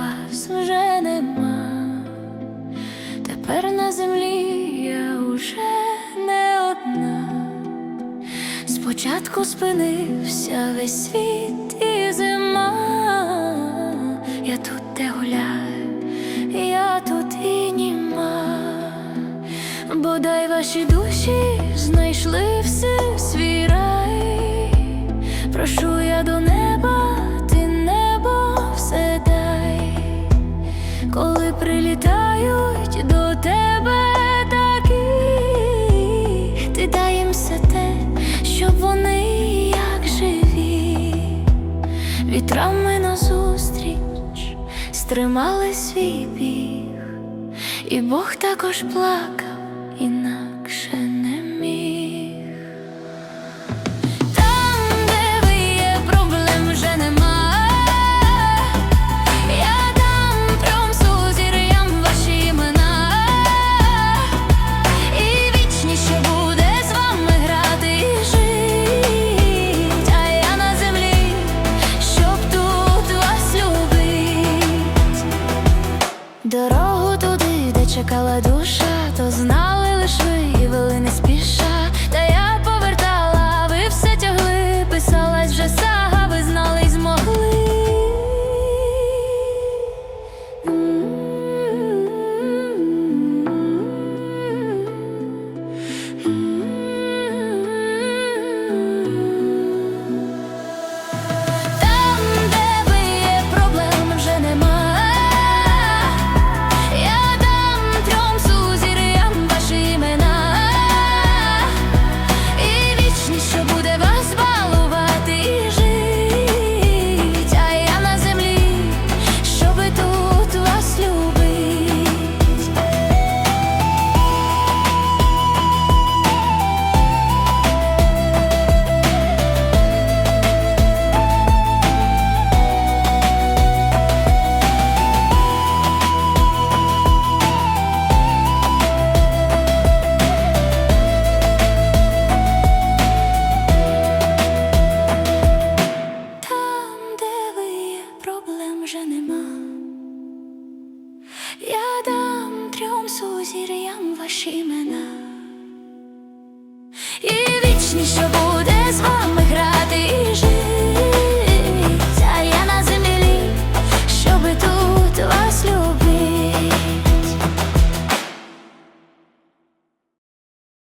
вас вже нема, тепер на землі я уже не одна. Спочатку спинився весь світ і зима, я тут де гуляю, я тут і німа, бодай ваші душі знайшли. Коли прилітають до тебе такі, ти дай їм все те, щоб вони як живі, вітрами назустріч стримали свій біг, і Бог також плакав. чекала душа, то знає. імена, і вічні що буде з вами грати і жить, а я на землі, щоби тут. вас.